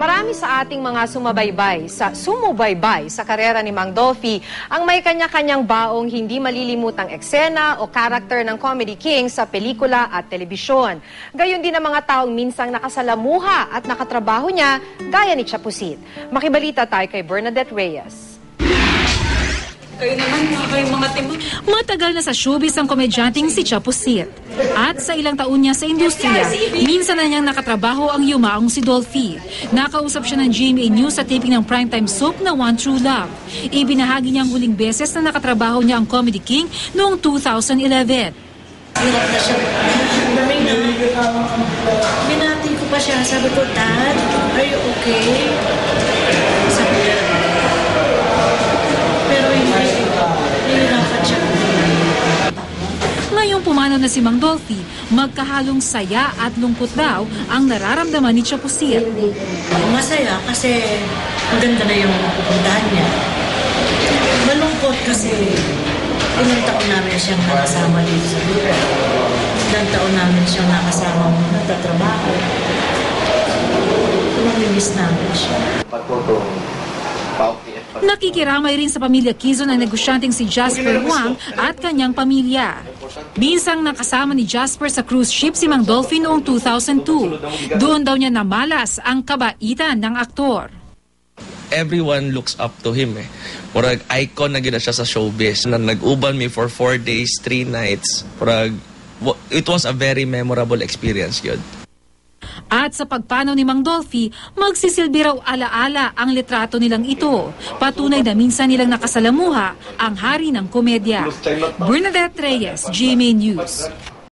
Marami sa ating mga sumabaybay, sa sumubaybay sa karera ni Mang Dolphy ang may kanya-kanyang baong hindi malilimutang eksena o karakter ng Comedy King sa pelikula at telebisyon. Gayon din ang mga taong minsang nakasalamuha at nakatrabaho niya gaya ni Chapusit. Makibalita tayo kay Bernadette Reyes. Kayo naman, mga mga timang. Matagal na sa showbiz ang komedyanteng si Chapusit. At sa ilang taon niya sa industriya, minsan na niyang nakatrabaho ang yumaong si Dolphy. Nakausap siya ng GMA News sa taping ng primetime soap na One True Love. Ibinahagi niya ang huling beses na nakatrabaho niya ang Comedy King noong 2011. Hirap. Binati ko pa siya. Sabi ko, Dad, are you okay? Ngayong pumanaw na si Mang Dolphy, magkahalong saya at lungkot daw ang nararamdaman ni Chapusit. Masaya kasi maganda na yung pupuntahan niya. Malungkot kasi ilang taon namin siyang nakasama dito sa lugar. Ilang taon namin siyang nakasama nagtatrabaho. Mamimiss namin siya. patutong pauti Nakikiramay rin sa pamilya Quezon ang negosyanteng si Jasper Huang at kanyang pamilya. Binsang nakasama ni Jasper sa cruise ship si Mang Dolphy noong 2002. Doon daw niya namalas ang kabaitan ng aktor. everyone looks up to him eh. Murag icon na gina siya sa showbiz. Na nag-uban me for four days, three nights. Murag, it was a very memorable experience yun. At sa pagpanaw ni Mang Dolphy, magsisilbi raw alaala ang litrato nilang ito. Patunay na minsan nilang nakasalamuha ang hari ng komedya. Bernadette Reyes, GMA News.